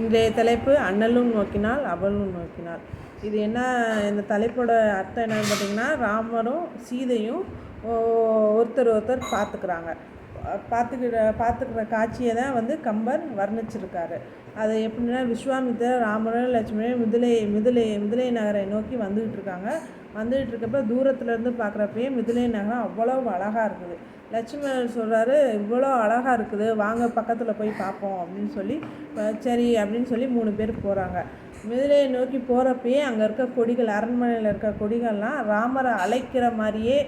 இன்றைய தலைப்பு அண்ணலும் நோக்கினால் அவளும் நோக்கினாள் இது என்ன இந்த தலைப்போட அர்த்தம் என்னன்னு பார்த்தீங்கன்னா ராமரும் சீதையும் ஒருத்தர் ஒருத்தர் பார்த்துக்கிறாங்க. பார்த்துக்கிற பார்த்துக்கிற காட்சியை தான் வந்து கம்பர் வர்ணிச்சிருக்காரு. அது எப்படின்னா விஸ்வாமித்திரர் ராமரும் லட்சுமணன் மிதிலை மிதிலை மிதிலை நகரை நோக்கி வந்துக்கிட்டு இருக்காங்க. வந்துகிட்டு இருக்கப்ப தூரத்துலேருந்து பார்க்குறப்பயே மிதிலை நகரம் அவ்வளோ அழகாக இருக்குது. லட்சுமணன் சொல்கிறாரு இவ்வளோ அழகாக இருக்குது. வாங்க பக்கத்தில் போய் பார்ப்போம் அப்படின்னு சொல்லி சரி அப்படின்னு சொல்லி மூணு பேர் போகிறாங்க மிதிலையை நோக்கி போகிறப்பயே அங்கே இருக்க கொடிகள் அரண்மனையில் இருக்க கொடிகள்லாம் ராமரை அழைக்கிற மாதிரியே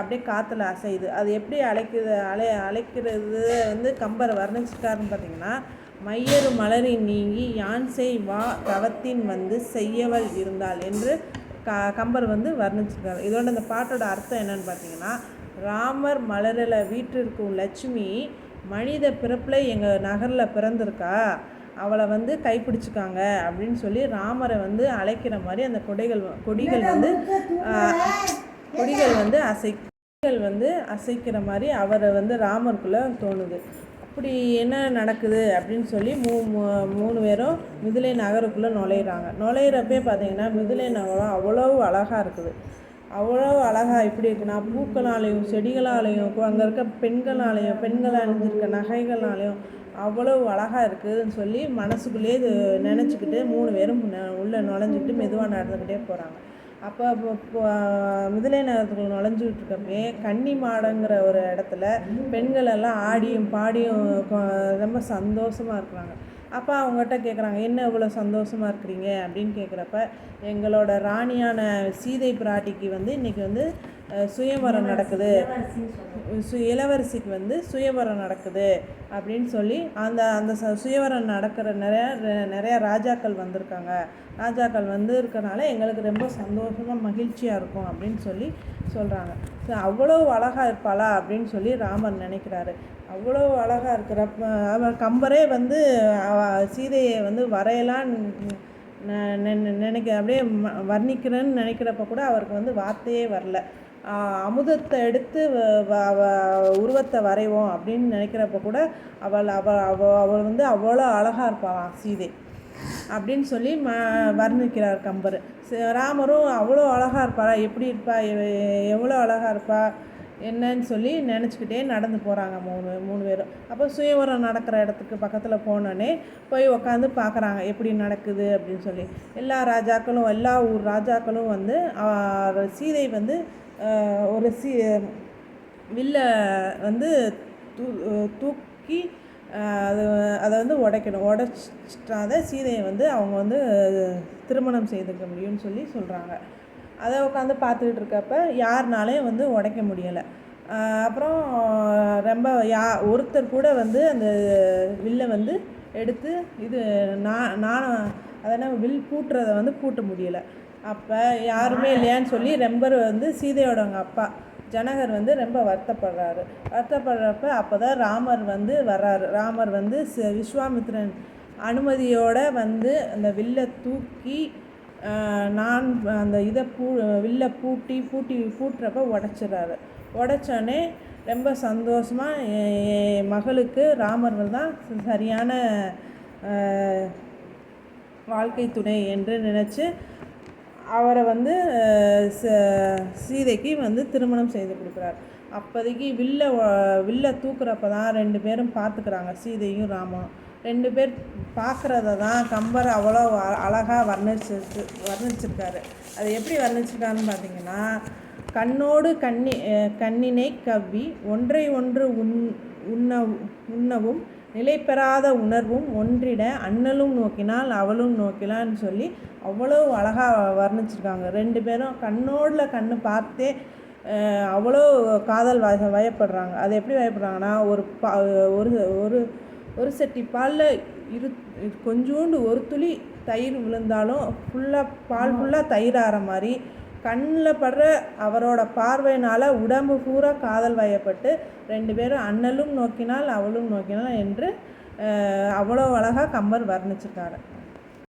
அப்படியே காற்றுல அசையுது. அது எப்படி அழைக்குது அலை அழைக்கிறது வந்து கம்பர் வர்ணிச்சிருக்காருன்னு பார்த்தீங்கன்னா மையறு மலரின் நீங்கி யான் செய் வா தவத்தின் வந்து செய்யவள் இருந்தாள் என்று க கம்பர் வந்து வர்ணிச்சிருக்காரு. இதோட இந்த பாட்டோட அர்த்தம் என்னன்னு பார்த்தீங்கன்னா ராமர் மலரில் வீட்டிற்கும் லட்சுமி மனித பிறப்பில் எங்கள் நகரில் பிறந்திருக்கா? அவளை வந்து கைப்பிடிச்சிக்காங்க அப்படின்னு சொல்லி ராமரை வந்து அழைக்கிற மாதிரி அந்த கொடைகள் கொடிகள் வந்து கொடிகள் வந்து அசை கொடிகள் வந்து அசைக்கிற மாதிரி அவரை வந்து ராமருக்குள்ளே தோணுது. அப்படி என்ன நடக்குது அப்படின்னு சொல்லி மூ மூணு பேரும் மிதிலை நகருக்குள்ளே நுழையிறாங்க. நுழையிறப்பே பார்த்தீங்கன்னா மிதிலை நகரம் அவ்வளோ அழகாக இருக்குது. அவ்வளோ அழகாக இப்படி இருக்குன்னா பூக்களாலையும் செடிகளாலையும் அங்கே இருக்க பெண்களாலையும் பெண்கள் அணிஞ்சிருக்க நகைகளாலையும் அவ்வளோ அழகாக இருக்குதுன்னு சொல்லி மனசுக்குள்ளேயே இது நினச்சிக்கிட்டு மூணு பேரும் ந- உள்ளே நுழைஞ்சிக்கிட்டு மெதுவாக நடந்துக்கிட்டே போகிறாங்க அப்போ முதலை மிதிலை நகரத்துக்குள்ள நுழைஞ்சிக்கிட்டுருக்கப்பே கன்னி மாடங்கிற ஒரு இடத்துல பெண்கள் எல்லாம் ஆடியும் பாடியும் ரொம்ப சந்தோஷமாக இருக்கிறாங்க. அப்போ அவங்ககிட்ட கேட்குறாங்க என்ன இவ்வளோ சந்தோஷமாக இருக்கிறீங்க? அப்படின்னு கேட்குறப்ப எங்களோட ராணியான சீதை பிராட்டிக்கு வந்து இன்றைக்கி வந்து சுயவரம் நடக்குது. சு இளவரசிக்கு வந்து சுயவரம் நடக்குது அப்படின்னு சொல்லி அந்த அந்த ச சுயவரம் நடக்கிற நிறையா நிறையா ராஜாக்கள் வந்திருக்காங்க. ராஜாக்கள் வந்து இருக்கனால எங்களுக்கு ரொம்ப சந்தோஷமாக மகிழ்ச்சியாக இருக்கும் அப்படின்னு சொல்லி சொல்கிறாங்க ஸோ அவ்வளோ அழகாக இருப்பாளா அப்படின்னு சொல்லி ராமர் நினைக்கிறாரு. அவ்வளோ அழகாக இருக்கிறப்ப அவர் கம்பரே வந்து சீதையை வந்து வரையலாம் நினைக்க அப்படியே வர்ணிக்கிறேன்னு நினைக்கிறப்ப கூட அவருக்கு வந்து வார்த்தையே வரல. அமுதத்தை எடுத்து வ- உருவத்தை வரைவோம் அப்படின்னு நினைக்கிறப்ப கூட அவள் அவள் அவள் அவள் வந்து அவ்வளோ அழகாக இருப்பாளாம் சீதை. அப்படின்னு சொல்லி ம வர்ணிக்கிறார் கம்பர். ராமரும் அவ்வளோ அழகாக இருப்பாளா எப்படி இருப்பா எவ்வளோ அழகாக இருப்பா என்னன்னு சொல்லி நினச்சிக்கிட்டே நடந்து போகிறாங்க மூணு மூணு பேரும். அப்போ சுயவரம் நடக்கிற இடத்துக்கு பக்கத்தில் போனோடனே போய் உக்காந்து பார்க்குறாங்க எப்படி நடக்குது அப்படின்னு சொல்லி. எல்லா ராஜாக்களும் எல்லா ஊர் ராஜாக்களும் வந்து சீதை வந்து ஒரு சீ வில்ல வந்து தூ தூக்கி அது அதை வந்து உடைக்கணும். உடச்சிட்டாத சீதையை வந்து அவங்க வந்து திருமணம் செய்துக்க முடியும்னு சொல்லி சொல்கிறாங்க அதை உட்காந்து பார்த்துக்கிட்டு இருக்கப்ப யாருனாலையும் வந்து உடைக்க முடியலை. அப்புறம் ரொம்ப யா ஒருத்தர் கூட வந்து அந்த வில்லை வந்து எடுத்து இது நான் நானும் அதனால் வில் பூட்டுறதை வந்து பூட்ட முடியலை. அப்போ யாருமே இல்லையான்னு சொல்லி ரெம்பர் வந்து சீதையோடவங்க அப்பா ஜனகர் வந்து ரொம்ப வருத்தப்படுறாரு. வருத்தப்படுறப்ப அப்போ தான் ராமர் வந்து வர்றாரு. ராமர் வந்து ச- விஸ்வாமித்திரன் அனுமதியோடு வந்து அந்த வில்லை தூக்கி நான் அந்த இதை பூ வில்ல பூட்டி பூட்டி பூட்டுறப்ப உடச்சிடுறாரு. உடச்சோடனே ரொம்ப சந்தோஷமாக என் மகளுக்கு ராமர் தான் சரியான வாழ்க்கை துணை என்று நினச்சி அவரை வந்து ச- சீதைக்கு வந்து திருமணம் செய்து கொடுக்குறார். அப்போதைக்கு வில்ல வில்ல தூக்குறப்ப தான் ரெண்டு பேரும் பார்த்துக்கிறாங்க சீதையும் ராமனும். ரெண்டு பேர் பார்க்குறத தான் கம்பர் அவ்வளோ அ- வர்ணிச்சிருக்கு வர்ணிச்சிருக்காரு. அது எப்படி வர்ணிச்சிருக்காருன்னு பார்த்தீங்கன்னா கண்ணோடு கண்ணி கண்ணினை கவ்வி ஒன்றை ஒன்று உண் உண்ண உண்ணவும் நிலை பெறாத உணர்வும் ஒன்றிட அண்ணலும் நோக்கினால் அவளும் நோக்கினான்னு சொல்லி அவ்வளோ அழகாக வர்ணிச்சிருக்காங்க. ரெண்டு பேரும் கண்ணோடில் கண்ணு பார்த்தே அவ்வளோ காதல் வய வயப்படுறாங்க. அது எப்படி வயப்படுறாங்கன்னா ஒரு பா ஒரு ஒரு ஒரு சட்டி பாலில் இரு கொஞ்சோண்டு ஒரு துளி தயிர் விழுந்தாலும் ஃபுல்லாக பால் ஃபுல்லாக தயிர் ஆகிற மாதிரி கண்ணில் படுற அவரோட பார்வையினால் உடம்பு பூரா காதல் வயப்பட்டு ரெண்டு பேரும் அண்ணலும் நோக்கினால் அவளும் நோக்கினால் என்று அவ்வளோ அழகாக கம்பர் வர்ணிச்சிருக்காரு